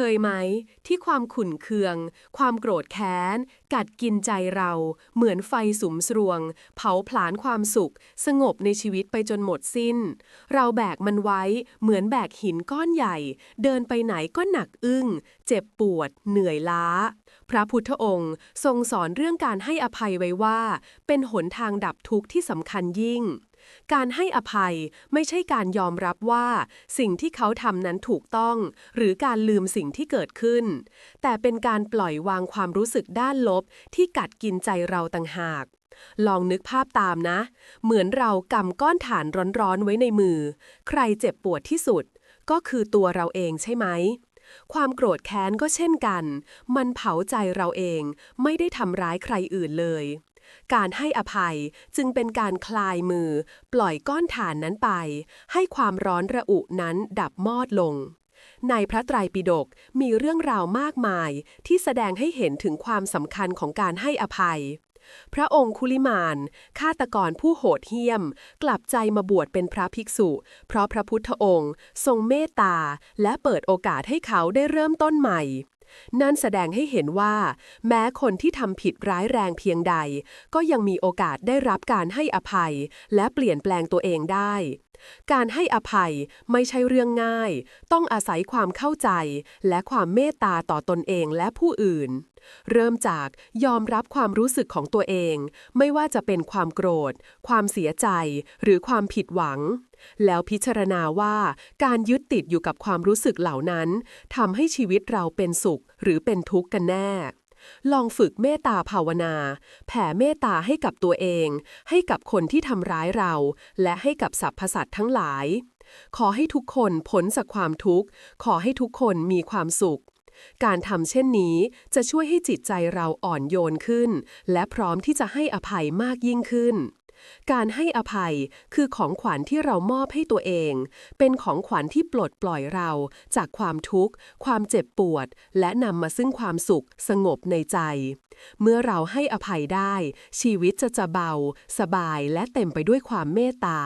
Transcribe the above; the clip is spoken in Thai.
เคยไหม ที่ความขุ่นเคือง ความโกรธแค้น กัดกินใจเรา เหมือนไฟสุมสรวง เผาผลาญความสุข สงบในชีวิตไปจนหมดสิ้น เราแบกมันไว้ เหมือนแบกหินก้อนใหญ่ เดินไปไหนก็หนักอึ้ง เจ็บปวด เหนื่อยล้า พระพุทธองค์ทรงสอนเรื่องการให้อภัยไว้ว่า เป็นหนทางดับทุกข์ที่สำคัญยิ่ง การให้อภัยไม่ใช่การยอมรับว่า สิ่งที่เขาทำนั้นถูกต้อง หรือการลืมสิ่งที่เกิดขึ้น แต่เป็นการปล่อยวางความรู้สึกด้านลบที่กัดกินใจเราต่างหาก ลองนึกภาพตามนะ เหมือนเรากำก้อนถ่านร้อนๆไว้ในมือ ใครเจ็บปวดที่สุด ก็คือตัวเราเองใช่ไหมความโกรธแค้นก็เช่นกัน มันเผาใจเราเอง ไม่ได้ทำร้ายใครอื่นเลย การให้อภัยจึงเป็นการคลายมือ ปล่อยก้อนถ่านนั้นไป ให้ความร้อนระอุนั้นดับมอดลง ในพระไตรปิฎกมีเรื่องราวมากมายที่แสดงให้เห็นถึงความสำคัญของการให้อภัยพระองค์คุลิมานฆาตกรผู้โหดเหี้ยม กลับใจมาบวชเป็นพระภิกษุ เพราะพระพุทธองค์ ทรงเมตตา และเปิดโอกาสให้เขาได้เริ่มต้นใหม่ นั่นแสดงให้เห็นว่า แม้คนที่ทำผิดร้ายแรงเพียงใด ก็ยังมีโอกาสได้รับการให้อภัย และเปลี่ยนแปลงตัวเองได้ การให้อภัยไม่ใช่เรื่องง่าย ต้องอาศัยความเข้าใจ และความเมตตาต่อตนเองและผู้อื่น เริ่มจากยอมรับความรู้สึกของตัวเอง ไม่ว่าจะเป็นความโกรธ ความเสียใจ หรือความผิดหวัง แล้วพิจารณาว่าการยึดติดอยู่กับความรู้สึกเหล่านั้นทำให้ชีวิตเราเป็นสุขหรือเป็นทุกข์กันแน่ ลองฝึกเมตตาภาวนา แผ่เมตตาให้กับตัวเอง ให้กับคนที่ทำร้ายเรา และให้กับสรรพสัตว์ทั้งหลาย ขอให้ทุกคนพ้นจากความทุกข์ ขอให้ทุกคนมีความสุข การทำเช่นนี้จะช่วยให้จิตใจเราอ่อนโยนขึ้น และพร้อมที่จะให้อภัยมากยิ่งขึ้น การให้อภัยคือของขวัญที่เรามอบให้ตัวเอง เป็นของขวัญที่ปลดปล่อยเราจากความทุกข์ ความเจ็บปวด และนำมาซึ่งความสุขสงบในใจ เมื่อเราให้อภัยได้ ชีวิตจะจะเบา สบายและเต็มไปด้วยความเมตตา